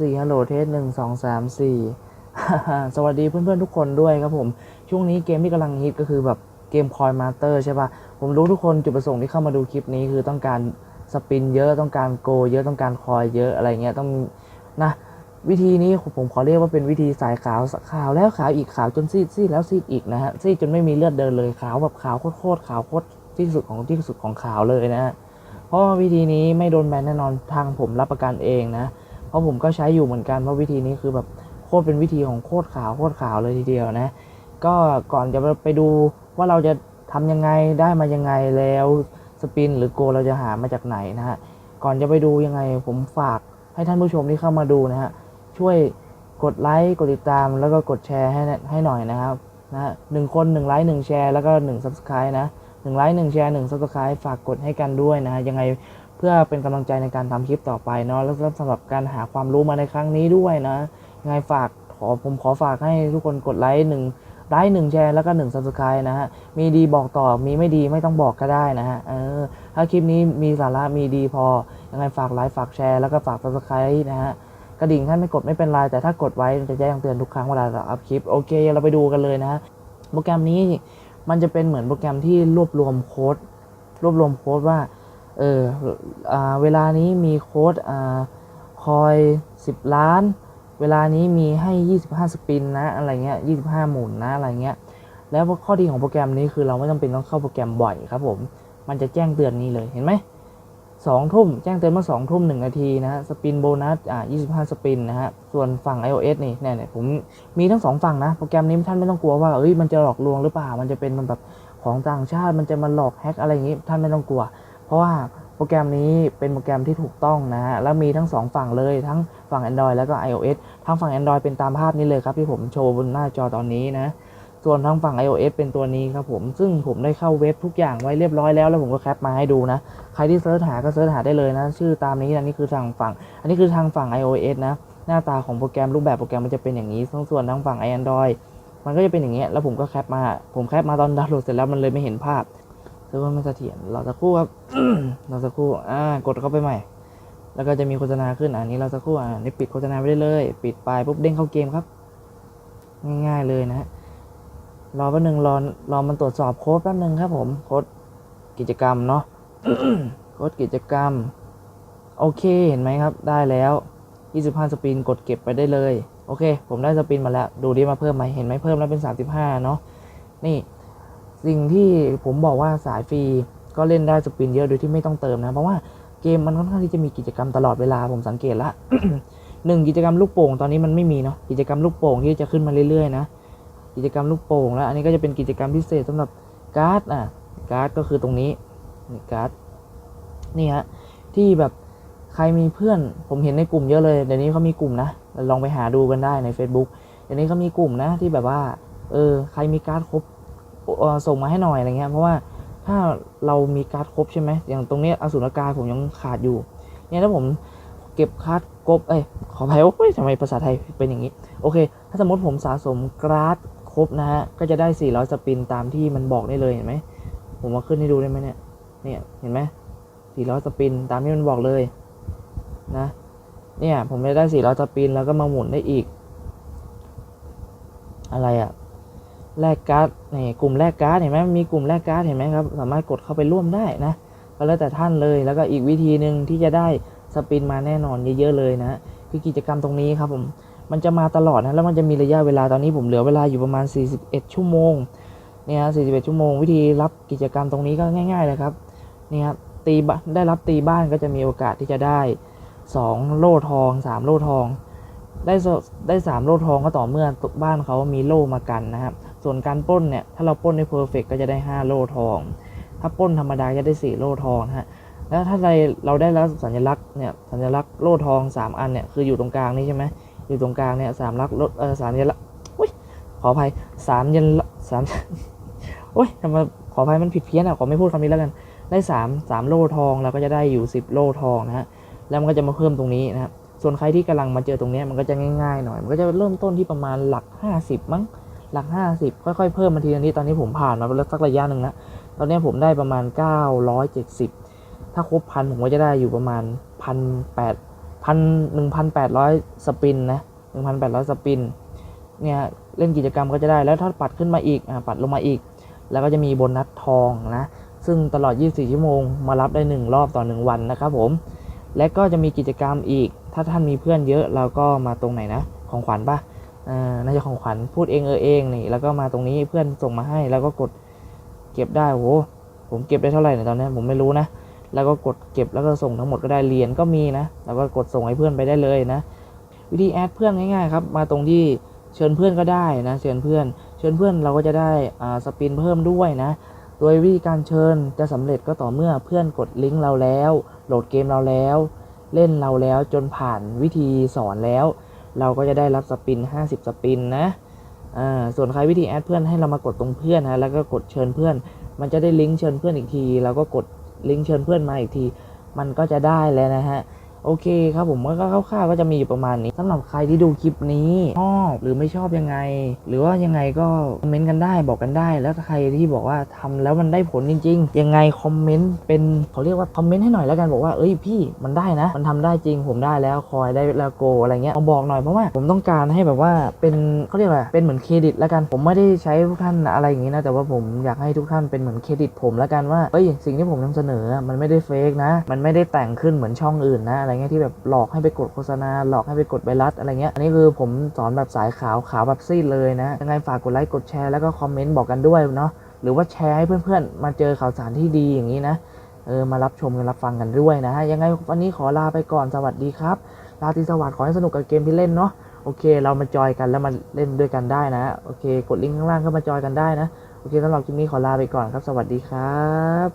สี่ฮัลโหลเทสหนึ่งสองสามสี่สวัสดีเพื่อนๆทุกคนด้วยครับผม ช่วงนี้เกมที่กำลังฮิตก็คือแบบเกมคอยมาเตอร์ใช่ปะผมรู้ทุกคนจุดประสงค์ที่เข้ามาดูคลิปนี้คือต้องการสปินเยอะต้องการโก เยอะต้องการคอยเยอะอะไรเงี้ยต้องนะวิธีนี้ผมขอเรียกว่าเป็นวิธีสายขาวขาวแล้วขาวอีกขาวจนซีดซีดแล้วซีดอีกนะฮะซีดจนไม่มีเลือดเดินเลยขาวแบบขาวโคตรๆขาวโคตรที่สุดของที่สุดของขาวเลยนะฮะเพราะว่าวิธีนี้ไม่โดนแบนแน่นอนทางผมรับประกันเองนะ เพราะผมก็ใช้อยู่เหมือนกันเพราะวิธีนี้คือแบบโคตรเป็นวิธีของโคตรขาวโคตรขาวเลยทีเดียวนะ ก็ก่อนจะไปดูว่าเราจะทำยังไงได้มายังไงแล้วสปินหรือโกเราจะหามาจากไหนนะฮะก่อนจะไปดูยังไงผมฝากให้ท่านผู้ชมที่เข้ามาดูนะฮะช่วยกดไลค์กดติดตามแล้วก็กดแชร์ให้ให้หน่อยนะครับนะฮะหนึ่งคนหนึ่งไลค์หนึ่งแชร์แล้วก็หนึ่งซับสไครต์นะหนึ่งไลค์หนึ่งแชร์หนึ่งซับสไครต์ฝากกดให้กันด้วยนะฮะยังไง เพื่อเป็นกำลังใจในการทำคลิปต่อไปเนาะแล้วก็สำหรับการหาความรู้มาในครั้งนี้ด้วยนะยังไงฝากขอผมขอฝากให้ทุกคนกดไลค์หนึ่งไลค์หนึ่งแชร์แล้วก็หนึ่งซับสไครต์นะฮะมีดีบอกต่อมีไม่ดีไม่ต้องบอกก็ได้นะฮะเออถ้าคลิปนี้มีสาระมีดีพอยังไงฝากไลค์ฝากแชร์แล้วก็ฝากซับสไครต์นะฮะกระดิ่งท่านไม่กดไม่เป็นไรแต่ถ้ากดไว้จะแจ้งเตือนทุกครั้งเวลาเราอัพคลิปโอเค เราไปดูกันเลยนะฮะโปรแกรมนี้มันจะเป็นเหมือนโปรแกรมที่รวบรวมโค้ดรวบรวมโค้ดว่า เอออ่าเวลานี้มีโค้ดอ่าคอย 10 ล้าน เวลานี้มีให้ 25 สปินนะอะไรเงี้ย25 หมุนนะอะไรเงี้ยแล้วข้อดีของโปรแกรมนี้คือเราไม่จำเป็นต้องเข้าโปรแกรมบ่อยครับผมมันจะแจ้งเตือนนี้เลยเห็นไหมสองทุ่มแจ้งเตือนมาสองทุ่มหนึ่งนาทีนะฮะสปินโบนัสอ่า25สปินนะฮะส่วนฝั่ง iOS นี่เนี่ยเนี่ยผมมีทั้งสองฝั่งนะโปรแกรมนี้ท่านไม่ต้องกลัวว่าเอ้ยมันจะหลอกลวงหรือเปล่า มันจะเป็นแบบของต่างชาติมันจะมาหลอกแฮกอะไรอย่างงี้ท่านไม่ต้องกลัว เพราะว่าโปรแกรมนี้เป็นโปรแกรมที่ถูกต้องนะฮะแล้วมีทั้ง 2 ฝั่งเลยทั้งฝั่ง Android แล้วก็ iOS ทั้งฝั่ง Android เป็นตามภาพนี้เลยครับที่ผมโชว์บนหน้าจอตอนนี้นะส่วนทั้งฝั่ง iOS เป็นตัวนี้ครับผม ซึ่งผมได้เข้าเว็บทุกอย่างไว้เรียบร้อยแล้ว แล้วผมก็แคปมาให้ดูนะ ใครที่เซิร์ชหาก็เซิร์ชหาได้เลยนะ ชื่อตามนี้นะนี่คือทางฝั่ง อันนี้คือทางฝั่ง iOS นะ หน้าตาของโปรแกรมรูปแบบโปรแกรมมันจะเป็นอย่างนี้ส่วนทางฝั่ง Android มันก็จะเป็นอย่างเงี้ย แล้วผมก็แคปมา ผมแคปมาตอนดาวน์โหลดเสร็จแล้วมันเลยไม่เห็นภาพ เซิร์ฟเวอร์ไม่เสถียรเราสักครู่ครับ เราสักครู่อ่ากดเข้าไปใหม่ แล้วก็จะมีโฆษณาขึ้นอันนี้เราสักครู่อ่านี่ปิดโฆษณาไปได้เลย ปิดไปปุ๊บเด้งเข้าเกมครับ ง่ายๆเลยนะฮะรอแป๊บนึงรอรอมันตรวจสอบโค้ดแป๊บนึงครับ ผมโค้ดกิจกรรมเนาะโค้ดกิจกรรม โอเคเห็นไหมครับ ได้แล้ว 25 สปินกดเก็บไปได้เลย โอเค ผมได้สปินมาแล้ว ดูดิมาเพิ่มไหมเห็นไหมเพิ่มแล้วเป็น 35 เนาะนี่ สิ่งที่ผมบอกว่าสายฟรีก็เล่นได้สปินเยอะโดยที่ไม่ต้องเติมนะ เพราะว่าเกมมันค่อนข้างที่จะมีกิจกรรมตลอดเวลาผมสังเกตละหนึ่งกิจกรรมลูกโป่งตอนนี้มันไม่มีเนาะกิจกรรมลูกโป่งที่จะขึ้นมาเรื่อยๆนะกิจกรรมลูกโป่งแล้ว อันนี้ก็จะเป็นกิจกรรมพิเศษสำหรับการ์ดอะการ์ดก็คือตรงนี้นี่การ์ดนี่ฮะที่แบบใครมีเพื่อนผมเห็นในกลุ่มเยอะเลยเดี๋ยวนี้เขามีกลุ่มนะลองไปหาดูกันได้ใน Facebook เดี๋ยวนี้เขามีกลุ่มนะที่แบบว่าเออใครมีการ์ดครบ ส่งมาให้หน่อยอะไรเงี้ยเพราะว่าถ้าเรามีการ์ดครบใช่ไหมอย่างตรงนี้อสูรกายผมยังขาดอยู่เนี่ยถ้าผมเก็บการ์ดครบเอ้ยขออภัยว่าเฮ้ยทำไมภาษาไทยเป็นอย่างนี้โอเค ถ้าสมมติผมสะสมการ์ดครบนะฮะก็จะได้ 400 สปินตามที่มันบอกได้เลยเห็นไหมผมมาขึ้นให้ดูได้ไหมเนี่ยเนี่ยเห็นไหม400 สปินตามที่มันบอกเลยนะเนี่ยผมจะได้ 400 สปินแล้วก็มาหมุนได้อีก อะไรอะ แลกการ์ดนี่กลุ่มแลกการ์ดเห็นไหมมีกลุ่มแลกการ์ดเห็นไหมครับสามารถกดเข้าไปร่วมได้นะก็แล้วแต่ท่านเลยแล้วก็อีกวิธีหนึ่งที่จะได้สปินมาแน่นอนเยอะๆเลยนะคือกิจกรรมตรงนี้ครับผมมันจะมาตลอดนะแล้วมันจะมีระยะเวลาตอนนี้ผมเหลือเวลาอยู่ประมาณ 41 ชั่วโมงเนี่ยฮะ41 ชั่วโมง วิธีรับกิจกรรมตรงนี้ก็ง่ายๆเลยครับนี่ครับตีได้รับตีบ้านก็จะมีโอกาสที่จะได้ 2 โล่ทอง 3 โล่ทอง ได้ได้สามโล่ทองก็ต่อเมื่อบ้านเขามีโล่มากันนะครับ ส่วนการป้นเนี่ย ถ้าเราป้นในเพอร์เฟกก็จะได้ 5 โล่ทอง ถ้าป้นธรรมดาจะได้ 4 โล่ทองนะฮะ แล้วถ้าเราเราได้แล้วสัญลักษณ์เนี่ย สัญลักษณ์โล่ทอง 3 อันเนี่ย คืออยู่ตรงกลางนี่ใช่ไหมอยู่ตรงกลางเนี่ยสามลักษณ์เออสามยันละอุ้ย ขออภัยสามยันละสามโอ้ยทำไมขออภัยมันผิดเพี้ยนอะ ขอไม่พูดคำนี้แล้วกัน ได้สามสามโล่ทองเราก็จะได้อยู่ 10 โล่ทองนะฮะ แล้วมันก็จะมาเพิ่มตรงนี้นะครับ ส่วนใครที่กำลังมาเจอตรงนี้มันก็จะง่ายๆหน่อย มันก็จะเริ่มต้นที่ประมาณหลัก 50 มั้ง หลัก 50 ค่อยๆ เพิ่มมาทีละนิดตอนนี้ผมผ่านมาแล้วสักระยะหนึ่งแล้วตอนนี้ผมได้ประมาณ 970 ถ้าครบพันผมก็จะได้อยู่ประมาณพันแปดพันหนึ่งพันแปดร้อยสปินนะหนึ่งพันแปดร้อยสปินเนี่ยเล่นกิจกรรมก็จะได้แล้วถ้าปัดขึ้นมาอีกอ่าปัดลงมาอีก แล้วก็จะมีโบนัสทองนะซึ่งตลอด 24 ชั่วโมงมารับได้ 1 รอบต่อ 1 วันนะครับผม และก็จะมีกิจกรรมอีก ถ้าท่านมีเพื่อนเยอะเราก็มาตรงไหนนะ ของขวัญปะอ่า น่าจะของขวัญพูดเองเออเองนี่แล้วก็มาตรงนี้เพื่อนส่งมาให้แล้วก็กดเก็บได้โหผมเก็บได้เท่าไหร่เนี่ยตอนนี้ผมไม่รู้นะ แล้วก็กดเก็บแล้วก็ส่งทั้งหมดก็ได้เหรียญก็มีนะ แล้วก็กดส่งให้เพื่อนไปได้เลยนะ วิธีแอดเพื่อนง่ายๆครับ มาตรงที่เชิญเพื่อนก็ได้นะ เชิญเพื่อน เชิญเพื่อนเราก็จะได้อ่าสปินเพิ่มด้วยนะ โดยวิธีการเชิญจะสำเร็จก็ต่อเมื่อเพื่อนกดลิงก์เราแล้ว โหลดเกมเราแล้ว เล่นเราแล้วจนผ่านวิธีสอนแล้ว เราก็จะได้รับสปิน 50 สปินนะส่วนใครวิธีแอดเพื่อนให้เรามากดตรงเพื่อนนะแล้วก็กดเชิญเพื่อน มันจะได้ลิงก์เชิญเพื่อนอีกที เราก็กดลิงก์เชิญเพื่อนมาอีกที มันก็จะได้แล้วนะฮะ โอเคครับผมก็คร่าวๆก็จะมีอยู่ประมาณนี้สำหรับใครที่ดูคลิปนี้ชอบหรือไม่ชอบยังไง หรือว่ายังไงก็คอมเมนต์กันได้บอกกันได้ แล้วถ้าใครที่บอกว่าทำแล้วมันได้ผลจริง ๆ ยังไงคอมเมนต์เป็นเขาเรียกว่าคอมเมนต์ให้หน่อยแล้วกันบอกว่าเอ้ยพี่มันได้นะ มันทำได้จริงผมได้แล้วคอยได้แล้วโกอะไรเงี้ยมาบอกหน่อยเพราะว่าผมต้องการให้แบบว่าเป็นเขาเรียกว่าเป็นเหมือนเครดิตแล้วกันผมไม่ได้ใช้ทุกท่านอะไรอย่างงี้นะแต่ว่าผมอยากให้ทุกท่านเป็นเหมือนเครดิตผมแล้วกันว่าเอ้ยสิ่งที่ผมนำเสนอมันไม่ได้เฟกนะ มันไม่ได้แต่งขึ้นเหมือนช่องอื่นนะอะไรเงี้ยที่แบบหลอกให้ไปกดโฆษณา หลอกให้ไปกดใบรัดอะไรเงี้ยอันนี้คือผมสอนแบบสายขาวขาวแบบซีดเลยนะยังไงฝากกดไลค์กดแชร์แล้วก็คอมเมนต์บอกกันด้วยเนาะหรือว่าแชร์ให้เพื่อนๆ มาเจอข่าวสารที่ดีอย่างนี้นะเออมารับชมกันรับฟังกันด้วยนะฮะยังไงวันนี้ขอลาไปก่อนสวัสดีครับราตีสวัสดิ์ขอให้สนุกกับเกมที่เล่นเนาะโอเค เรามาจอยกันแล้วมาเล่นด้วยกันได้นะโอเค กดลิงก์ข้างล่างก็มาจอยกันได้นะโอเคสำหรับคลิปนี้ขอลาไปก่อนครับ สวัสดีครับ